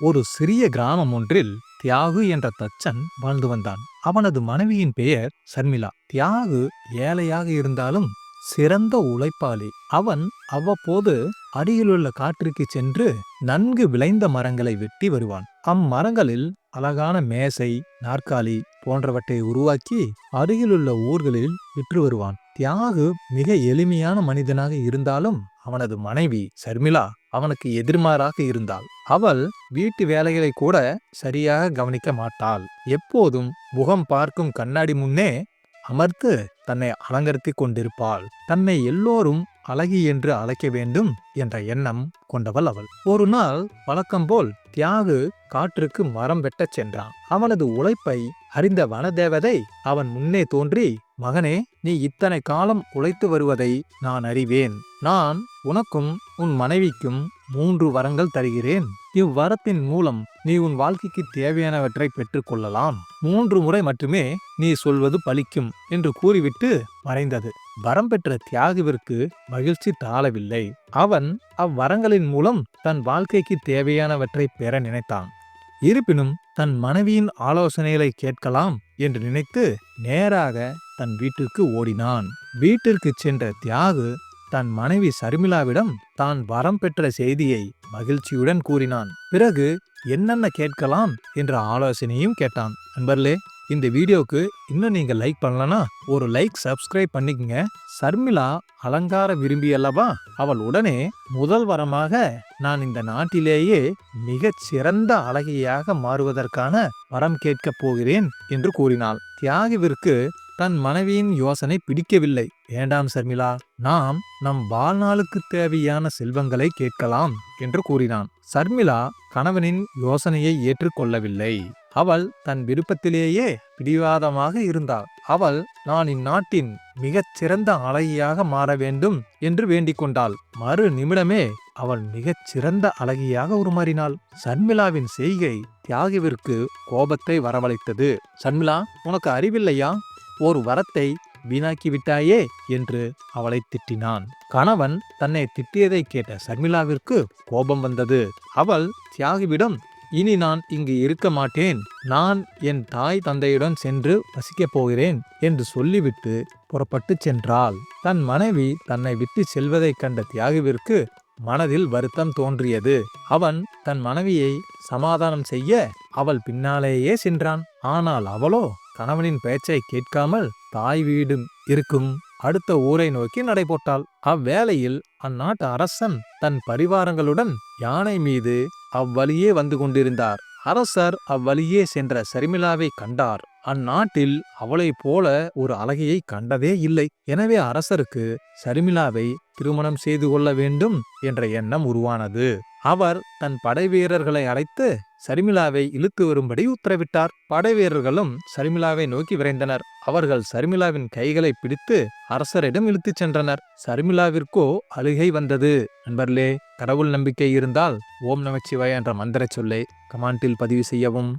ஒரு சிறிய கிராமம் ஒன்றில் தியாகு என்ற தச்சன் வாழ்ந்து வந்தான். அவனது மனைவியின் பெயர் சர்மிளா. தியாகு ஏழையாக இருந்தாலும் சிறந்த உழைப்பாளி. அவன் அவ்வப்போது அருகிலுள்ள காட்டிற்கு சென்று நன்கு விளைந்த மரங்களை வெட்டி வருவான். அம்மரங்களில் அழகான மேசை நாற்காலி போன்றவற்றை உருவாக்கி அருகிலுள்ள ஊர்களில் விற்று வருவான். தியாகு மிக எளிமையான மனிதனாக இருந்தாலும் அவனது மனைவி சர்மிளா அவனுக்கு எதிர்மாறாக இருந்தாள். அவள் வீட்டு வேலைகளை கூட சரியாக கவனிக்க மாட்டாள். எப்போதும் முகம் பார்க்கும் கண்ணாடி முன்னே அமர்த்து தன்னை அலங்கரித்துக் கொண்டிருப்பாள். தன்னை எல்லோரும் அழகி என்று அழைக்க வேண்டும் என்ற எண்ணம் கொண்டவள் அவள். ஒரு நாள் வழக்கம்போல் தியாகு காற்றுக்கு மரம் வெட்டச் சென்றான். அவனது உழைப்பை அறிந்த வனதேவதை அவன் முன்னே தோன்றி மகனே நீ இத்தனை காலம் உழைத்து வருவதை நான் அறிவேன். நான் உனக்கும் உன் மனைவிக்கும் மூன்று வரங்கள் தருகிறேன். இவ்வரத்தின் மூலம் நீ உன் வாழ்க்கைக்கு தேவையானவற்றை பெற்றுக்கொள்ளலாம் மூன்று முறை மட்டுமே நீ சொல்வது பலிக்கும் என்று கூறிவிட்டு மறைந்தது. வரம் பெற்ற தியாகுவிற்கு மகிழ்ச்சி தாழவில்லை. அவன் அவ்வரங்களின் மூலம் தன் வாழ்க்கைக்கு தேவையானவற்றை பெற நினைத்தான். இருப்பினும் தன் மனைவியின் ஆலோசனைகளை கேட்கலாம் என்று நினைத்து நேராக தன் வீட்டிற்கு ஓடினான். வீட்டிற்கு சென்ற தியாகு தன் மனைவி சர்மிளாவிடம் தான் வரம் பெற்ற செய்தியை மகிழ்ச்சியுடன் கூறினான். பிறகு என்னென்ன கேட்கலாம் என்ற ஆலோசனையும் கேட்டான். நண்பர்களே இந்த வீடியோக்கு இன்னும் நீங்க லைக் பண்ணலனா ஒரு லைக் சப்ஸ்கிரைப் பண்ணிக்கங்க. சர்மிளா அலங்கார விரும்பி அல்லவா? அவள் உடனே முதல் வரமாக நான் இந்த நாட்டிலேயே மிகச் சிறந்த அழகியாக மாறுவதற்கான வரம் கேட்கப் போகிறேன் என்று கூறினாள். தியாகிவிற்கு தன் மனைவியின் யோசனை பிடிக்கவில்லை. வேண்டாம் சர்மிளா நாம் நம் வாழ்நாளுக்கு தேவையான செல்வங்களை கேட்கலாம் என்று கூறினான். சர்மிளா கணவனின் யோசனையை ஏற்றுக்கொள்ளவில்லை. அவள் தன் விருப்பத்திலேயே பிடிவாதமாக இருந்தாள். அவள் நான் இந்நாட்டின் மிகச் சிறந்த அழகியாக மாற வேண்டும் என்று வேண்டிக் கொண்டாள். மறு நிமிடமே அவள் மிகச் சிறந்த அழகியாக உருமாறினாள். சர்மிளாவின் செய்கை தியாகிவிற்கு கோபத்தை வரவழைத்தது. சர்மிளா உனக்கு அறிவில்லையா? ஒரு வரத்தை வீணாக்கிவிட்டாயே என்று அவளை திட்டினான். கணவன் தன்னை திட்டியதை கேட்ட சர்மிளாவிற்கு கோபம் வந்தது. அவள் தியாகிவிடம் இனி நான் இங்கு இருக்க மாட்டேன். நான் என் தாய் தந்தையுடன் சென்று வசிக்கப் போகிறேன் என்று சொல்லிவிட்டு புறப்பட்டுச் சென்றாள். தன் மனைவி தன்னை விட்டு செல்வதைக் கண்ட தியாகுவிற்கு மனதில் வருத்தம் தோன்றியது. அவன் தன் மனைவியை சமாதானம் செய்ய அவள் பின்னாலேயே சென்றான். ஆனால் அவளோ கணவனின் பேச்சை கேட்காமல் தாய் வீடும் இருக்கும் அடுத்த ஊரை நோக்கி நடைபோட்டாள். அவ்வேளையில் அந்நாட்டு அரசன் தன் பரிவாரங்களுடன் யானை மீது அவ்வழியே வந்து கொண்டிருந்தார். அரசர் அவ்வழியே சென்ற சரிமிளாவை கண்டார். அந்நாட்டில் அவளைப் போல ஒரு அழகியை கண்டதே இல்லை. எனவே அரசருக்கு சரிமிளாவை திருமணம் செய்து கொள்ள வேண்டும் என்ற எண்ணம் உருவானது. அவர் தன் படைவீரர்களை அழைத்து சரிமிளாவை இழுத்து வரும்படி உத்தரவிட்டார். படைவீரர்களும் வீரர்களும் நோக்கி விரைந்தனர். அவர்கள் சரிமிளாவின் கைகளை பிடித்து அரசரிடம் இழுத்துச் சென்றனர். சரிமிளாவிற்கோ அழுகை வந்தது. நண்பர்களே கடவுள் நம்பிக்கை இருந்தால் ஓம் நமச்சிவாய என்ற மந்திர சொல்லை கமாண்டில் பதிவு செய்யவும்.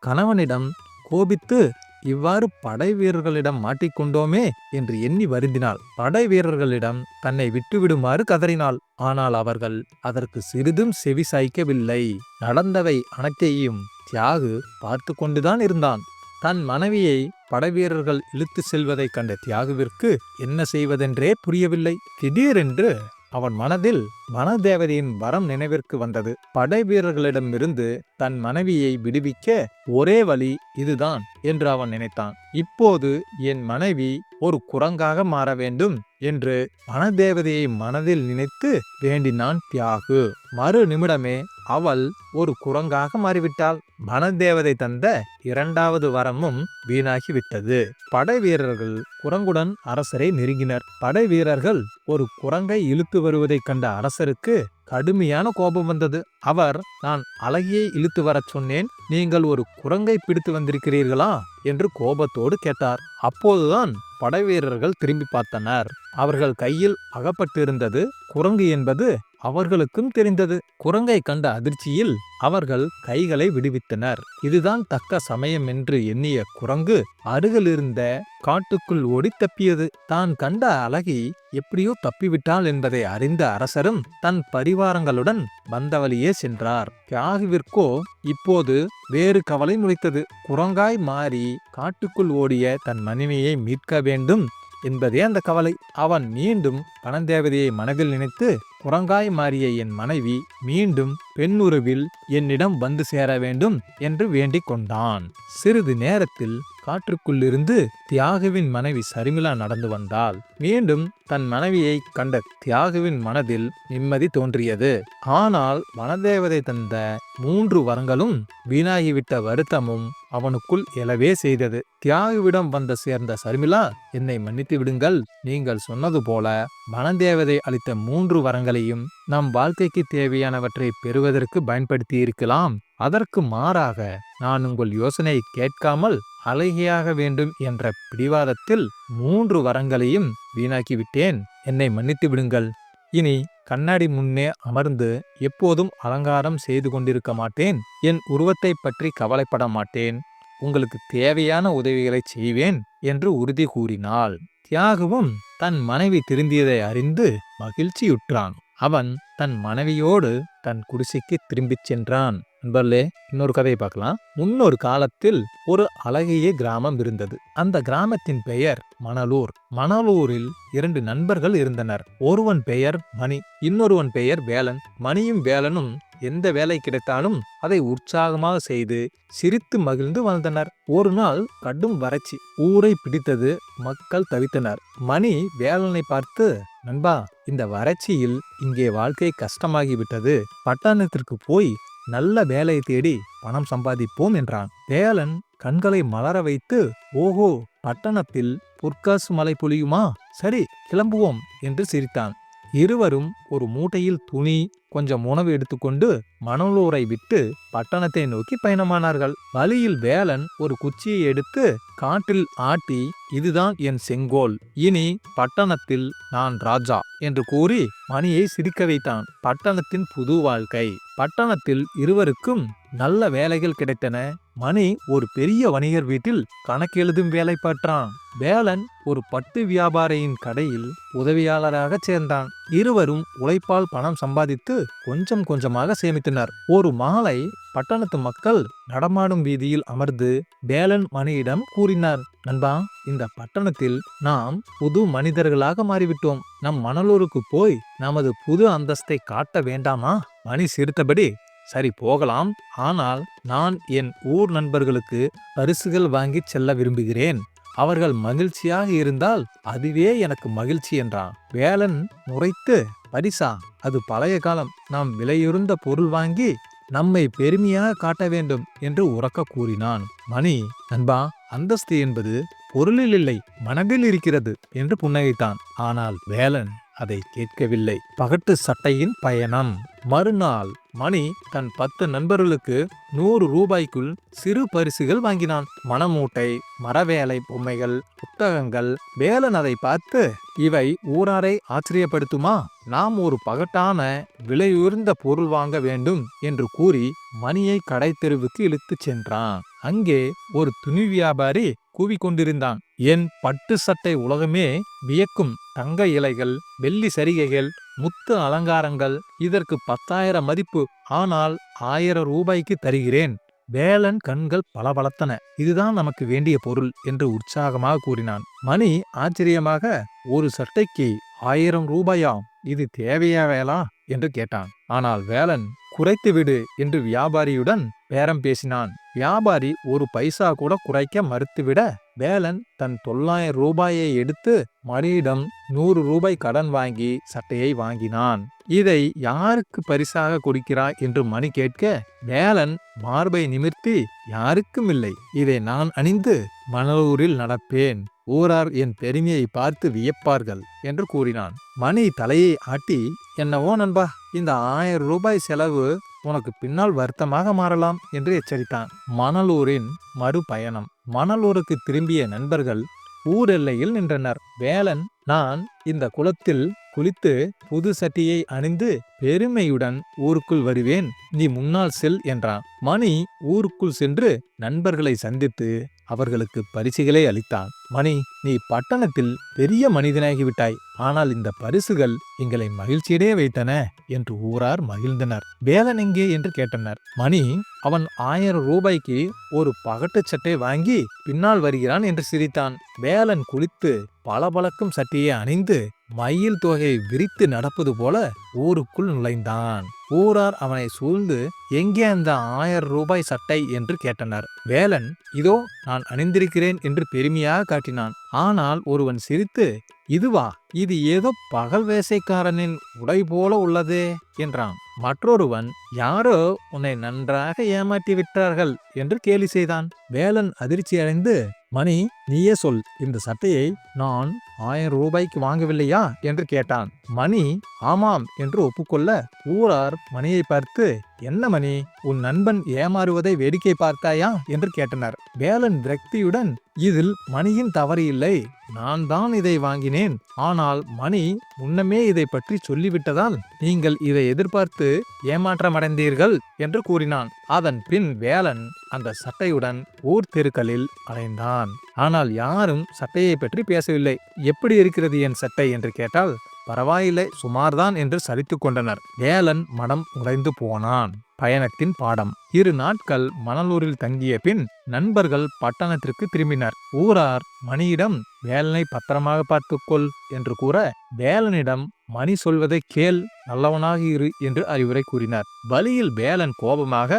கணவனிடம் கோபித்து இவ்வாறு படை வீரர்களிடம் மாட்டிக்கொண்டோமே என்று எண்ணி வருந்தினாள். படை வீரர்களிடம் தன்னை விட்டுவிடுமாறு கதறினாள். ஆனால் அவர்கள் அதற்கு சிறிதும் செவி சாய்க்கவில்லை. நடந்தவை அனைத்தையும் தியாகு பார்த்து கொண்டுதான் இருந்தான். தன் மனைவியை படைவீரர்கள் இழுத்து செல்வதைக் கண்ட தியாகுவிற்கு என்ன செய்வதென்றே புரியவில்லை. திடீரென்று அவன் மனதில் வனதேவதையின் வரம் நினைவிற்கு வந்தது. படை வீரர்களிடமிருந்து தன் மனைவியை விடுவிக்க ஒரே வழி இதுதான் என்று அவன் நினைத்தான். இப்போது என் மனைவி ஒரு குரங்காக மாற வேண்டும் என்று வனதேவதையை மனதில் நினைத்து வேண்டினான் தியாகு. மறு நிமிடமே அவள் ஒரு குரங்காக மாறிவிட்டாள். வனதேவதை தந்த இரண்டாவது வரமும் வீணாகிவிட்டது. படை வீரர்கள் குரங்குடன் அரசரை நெருங்கினர். படை வீரர்கள் ஒரு குரங்கை இழுத்து வருவதைக் கண்ட அரசருக்கு கடுமையான கோபம் வந்தது. அவர் நான் அழகியை இழுத்து வரச் சொன்னேன். நீங்கள் ஒரு குரங்கை பிடித்து வந்திருக்கிறீர்களா? என்று கோபத்தோடு கேட்டார். அப்போதுதான் படைவீரர்கள் திரும்பி பார்த்தனர். அவர்கள் கையில் அகப்பட்டிருந்தது குரங்கு என்பது அவர்களுக்கும் தெரிந்தது. குரங்கை கண்ட அதிர்ச்சியில் அவர்கள் கைகளை விடுவித்தனர். இதுதான் தக்க சமயம் என்று எண்ணிய குரங்கு அருகிலிருந்த காட்டுக்குள் ஓடி தப்பியது தான் கண்ட அழகி எப்படியோ தப்பிவிட்டாள் என்பதை அறிந்த அரசரும் தன் பரிவாரங்களுடன் வந்தவழியே சென்றார். தியாகுவிற்கோ இப்போது வேறு கவலை முளைத்தது. குரங்காய் மாறி காட்டுக்குள் ஓடிய தன் மனைவியை மீட்க வேண்டும் என்பதே அந்த கவலை. அவன் மீண்டும் பணந்தேவதையை மனதில் நினைத்து குரங்காய் மாறிய என் மனைவி மீண்டும் பெண்ணுறவில் என்னிடம் வந்து சேர வேண்டும் என்று வேண்டிக் கொண்டான். சிறிது நேரத்தில் காற்றுக்குள்ளிருந்து தியாகுவின் மனைவி சரிமிளா நடந்து வந்தாள். மீண்டும் தன் மனைவியை கண்ட தியாகுவின் மனதில் நிம்மதி தோன்றியது. ஆனால் வனதேவதை தந்த மூன்று வரங்களும் வீணாகிவிட்ட வருத்தமும் அவனுக்குள் எழவே செய்தது. தியாகுவிடம் வந்த சேர்ந்த சர்மிளா என்னை மன்னித்து விடுங்கள். நீங்கள் சொன்னது போல வனதேவதை அளித்த மூன்று வரங்கள் வரங்களையும் நம் வாழ்க்கைக்கு தேவையானவற்றை பெறுவதற்கு பயன்படுத்தி இருக்கலாம் அதற்கு மாறாக நான் உங்கள் யோசனையை கேட்காமல் அழகியாக வேண்டும் என்ற பிடிவாதத்தில் மூன்று வரங்களையும் வீணாக்கிவிட்டேன். என்னை மன்னித்து விடுங்கள். இனி கண்ணாடி முன்னே அமர்ந்து எப்போதும் அலங்காரம் செய்து கொண்டிருக்க மாட்டேன். என் உருவத்தை பற்றி கவலைப்பட மாட்டேன். உங்களுக்கு தேவையான உதவிகளை செய்வேன் என்று உறுதி கூறினாள். தியாகுவும் தன் மனைவி திருந்தியதை அறிந்து மகிழ்ச்சியுற்றான். அவன் தன் மனைவியோடு தன் குடிசைக்கு திரும்பிச் சென்றான். நண்பர்களே இன்னொரு கதையை பார்க்கலாம். முன்னொரு காலத்தில் ஒரு அழகிய கிராமம் இருந்தது. அந்த கிராமத்தின் பெயர் மணலூர். மணலூரில் இரண்டு நண்பர்கள் இருந்தனர். ஒருவன் பெயர் மணி இன்னொருவன் பெயர் வேலன். மணியும் வேலனும் எந்த வேலை கிடைத்தாலும் அதை உற்சாகமாக செய்து சிரித்து மகிழ்ந்து வாழ்ந்தனர். ஒரு நாள் கடும் வறட்சி ஊரை பிடித்தது மக்கள் தவித்தனர். மணி வேலனை பார்த்து நண்பா இந்த வறட்சியில் இங்கே வாழ்க்கை கஷ்டமாகிவிட்டது. பட்டணத்திற்கு போய் நல்ல வேலையை தேடி பணம் சம்பாதிப்போம் என்றான். வேலன் கண்களை மலர வைத்து ஓஹோ பட்டணத்தில் பொற்காசு மலை பொழியுமா? சரி கிளம்புவோம் என்று சிரித்தான். இருவரும் ஒரு மூட்டையில் துணி கொஞ்சம் உணவு எடுத்துக்கொண்டு மணலூரை விட்டு பட்டணத்தை நோக்கி பயணமானார்கள். வழியில் வேலன் ஒரு குச்சியை எடுத்து காட்டில் ஆட்டி இதுதான் என் செங்கோல். இனி பட்டணத்தில் நான் ராஜா என்று கூறி மணியை சிரிக்க வைத்தான். பட்டணத்தின் புது வாழ்க்கை. பட்டணத்தில் இருவருக்கும் நல்ல வேலைகள் கிடைத்தன. மணி ஒரு பெரிய வணிகர் வீட்டில் கணக்கெழுதும் வேலை பெற்றான் வேலன் ஒரு பட்டு வியாபாரியின் கடையில் உதவியாளராக சேர்ந்தான். இருவரும் உழைப்பால் பணம் சம்பாதித்து கொஞ்சம் கொஞ்சமாக சேமித்தனர். ஒரு மாலை பட்டணத்து மக்கள் நடமாடும் வீதியில் அமர்ந்து வேலன் மணியிடம் கூறினார் நண்பா இந்த பட்டணத்தில் நாம் புது மனிதர்களாக மாறிவிட்டோம். நம் மணலூருக்கு போய் நமது புது அந்தஸ்தை காட்ட வேண்டாமா? மணி சிரித்தபடி சரி போகலாம். ஆனால் நான் என் ஊர் நண்பர்களுக்கு பரிசுகள் வாங்கிச் செல்ல விரும்புகிறேன். அவர்கள் மகிழ்ச்சியாக இருந்தால் அதுவே எனக்கு மகிழ்ச்சி என்றான். வேலன் முறைத்து பரிசா அது பழைய காலம். நாம் விலையுறந்த பொருள் வாங்கி நம்மை பெருமையாக காட்ட வேண்டும் என்று உறக்க கூறினான். மணி நண்பா அந்தஸ்து என்பது பொருளில் இல்லை மனதில் இருக்கிறது என்று புன்னகைத்தான். ஆனால் வேலன் அதை கேட்கவில்லை. பகட்டு சட்டையின் பயணம். மறுநாள் மணி தன் பத்து நண்பர்களுக்கு நூறு ரூபாய்க்குள் சிறு பரிசுகள் வாங்கினான். மணமூட்டை மரவேலை பொம்மைகள் புத்தகங்கள் வேலன் அதை பார்த்து இவை ஊராரை ஆச்சரியப்படுத்துமா? நாம் ஒரு பகட்டான விலையுயர்ந்த பொருள் வாங்க வேண்டும் என்று கூறி மணியை கடைத்தெருவுக்கு இழுத்துச் சென்றான். அங்கே ஒரு துணி வியாபாரி கூவிக்கொண்டிருந்தான். என் பட்டு சட்டை உலகமே வியக்கும் தங்க இலைகள் வெள்ளி சரிகைகள் முத்து அலங்காரங்கள். இதற்கு பத்தாயிரம் மதிப்பு. ஆனால் ஆயிரம் ரூபாய்க்கு தருகிறேன். வேலன் கண்கள் பளபளத்தன. இதுதான் நமக்கு வேண்டிய பொருள் என்று உற்சாகமாக கூறினான். மணி ஆச்சரியமாக ஒரு சட்டைக்கு ஆயிரம் ரூபாயாம் இது தேவையா வேலா என்று கேட்டான். ஆனால் வேலன் குறைத்துவிடு என்று வியாபாரியுடன் பேரம் பேசினான். வியாபாரி ஒரு பைசா கூட குறைக்க மறுத்துவிட வேலன் தன் தொள்ளாயிரம் ரூபாயை எடுத்து மணியிடம் நூறு ரூபாய் கடன் வாங்கி சட்டையை வாங்கினான். இதை யாருக்கு பரிசாக கொடுக்கிறாய் என்று மணி கேட்க வேலன் மார்பை நிமிர்த்தி யாருக்கும் இல்லை இதை நான் அணிந்து மணலூரில் நடப்பேன். ஊரார் என் பெருமையை பார்த்து வியப்பார்கள் என்று கூறினான். மணி தலையை ஆட்டி என்னவோ நண்பா இந்த ஆயிரம் ரூபாய் செலவு உனக்கு பின்னால் வருத்தமாக மாறலாம் என்று எச்சரித்தான். மணலூரின் மறுபயணம். மணலூருக்கு திரும்பிய நண்பர்கள் ஊரெல்லையில் நின்றனர். வேலன் நான் இந்த குளத்தில் குளித்து புது சட்டியை அணிந்து பெருமையுடன் ஊருக்குள் வருவேன். நீ முன்னால் செல் என்றான். மணி ஊருக்குள் சென்று நண்பர்களை சந்தித்து அவர்களுக்கு பரிசுகளை அளித்தான். மணி நீ பட்டணத்தில் பெரிய மனிதனாகிவிட்டாய். ஆனால் இந்த பரிசுகள் எங்களை மகிழ்ச்சியடைய வைத்தன என்று ஊரார் மகிழ்ந்தனர். வேலன் எங்கே? என்று கேட்டனர். மணி அவன் ஆயிரம் ரூபாய்க்கு ஒரு பகட்டுச் சட்டை வாங்கி பின்னால் வருகிறான் என்று சிரித்தான். வேலன் குளித்து பளபளக்கும் சட்டையை அணிந்து மயில் தொகையை விரித்து நடப்பது போல ஊருக்குள் நுழைந்தான். ஊரார் அவனை சூழ்ந்து எங்கே அந்த ஆயிரம் ரூபாய் சட்டை? என்று கேட்டனர். வேலன் இதோ நான் அணிந்திருக்கிறேன் என்று பெருமையாக காட்டினான். ஆனால் ஒருவன் சிரித்து இதுவா? இது ஏதோ பகல் வேசைக்காரனின் உடை போல உள்ளதே என்றான். மற்றொருவன் யாரோ உன்னை நன்றாக ஏமாற்றி விட்டார்கள். என்று கேலி செய்தான். வேலன் அதிர்ச்சி அடைந்து மணி நீயே சொல் இந்த சட்டையை நான் ஆயிரம் ரூபாய்க்கு வாங்கவில்லையா? என்று கேட்டான். மணி ஆமாம் என்று ஒப்புக்கொள்ள ஊரார் மணியை பார்த்து என்ன மணி உன் நண்பன் ஏமாறுவதை வேடிக்கை பார்த்தாயா? என்று கேட்டனர். வேலன் விரக்தியுடன் இதில் மணியின் தவறு இல்லை நான் தான் இதை வாங்கினேன். ஆனால் மணி முன்னமே இதை பற்றி சொல்லிவிட்டதால் நீங்கள் இதை எதிர்பார்த்து ஏமாற்றமடைந்தீர்கள். என்று கூறினான். அதன் பின் வேலன் அந்த சட்டையுடன் ஊர் தெருக்களில் அலைந்தான். ஆனால் யாரும் சட்டையை பற்றி பேசவில்லை. எப்படி இருக்கிறது என் சட்டை? என்று கேட்டால் பரவாயில்லை சுமார்தான் என்று சரித்து கொண்டனர். வேலன் மனம் உடைந்து போனான். பயணத்தின் பாடம். இரு நாட்கள் மணலூரில் தங்கிய பின் நண்பர்கள் பட்டணத்திற்கு திரும்பினர். ஊரார் மணியிடம் வேலனை பத்திரமாக பார்த்துக்கொள் என்று கூற வேலனிடம் மணி சொல்வதை கேள் நல்லவனாக இரு என்று அறிவுரை கூறினார். வழியில் வேலன் கோபமாக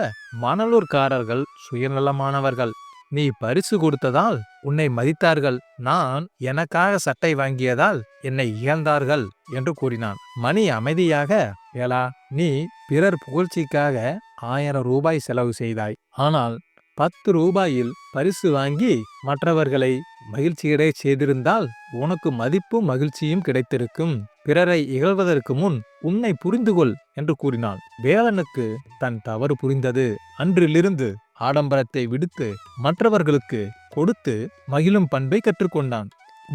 மணலூர்காரர்கள் சுயநலமானவர்கள். நீ பரிசு கொடுத்ததால் உன்னை மதித்தார்கள். நான் எனக்காக சட்டை வாங்கியதால் என்னை இகழ்ந்தார்கள் என்று கூறினான். மணி அமைதியாக ஏலா நீ பிறர் புகழ்ச்சிக்காக ஆயிரம் ரூபாய் செலவு செய்தாய். ஆனால் பத்து ரூபாயில் பரிசு வாங்கி மற்றவர்களை மகிழ்ச்சியடைய செய்திருந்தால் உனக்கு மதிப்பும் மகிழ்ச்சியும் கிடைத்திருக்கும். பிறரை இகழ்வதற்கு முன் உன்னை புரிந்து கொள் என்று கூறினான் வேலனுக்கு தன் தவறு புரிந்தது. அன்றிலிருந்து ஆடம்பரத்தை விடுத்து மற்றவர்களுக்கு கொடுத்து மகிழும் பண்பை கற்றுக்கொண்டான்.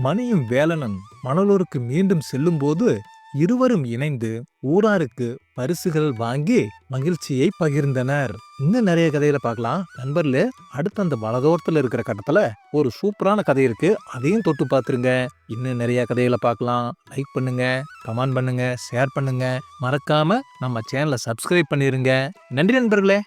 மணியும் வேலனும் மணலூருக்கு மீண்டும் செல்லும்போது இருவரும் இணைந்து ஊராருக்கு பரிசுகள் வாங்கி மகிழ்ச்சியை பகிர்ந்தனர். இன்னும் நிறைய கதையில பார்க்கலாம். நண்பர்ல அடுத்த அந்த வலதோரத்துல இருக்கிற கட்டத்துல ஒரு சூப்பரான கதை இருக்கு. அதையும் தொட்டு பார்த்துருங்க. இன்னும் நிறைய கதைகளை பார்க்கலாம். லைக் பண்ணுங்க கமெண்ட் பண்ணுங்க ஷேர் பண்ணுங்க. மறக்காம நம்ம சேனலை சப்ஸ்கிரைப் பண்ணிருங்க. நன்றி நண்பர்களே.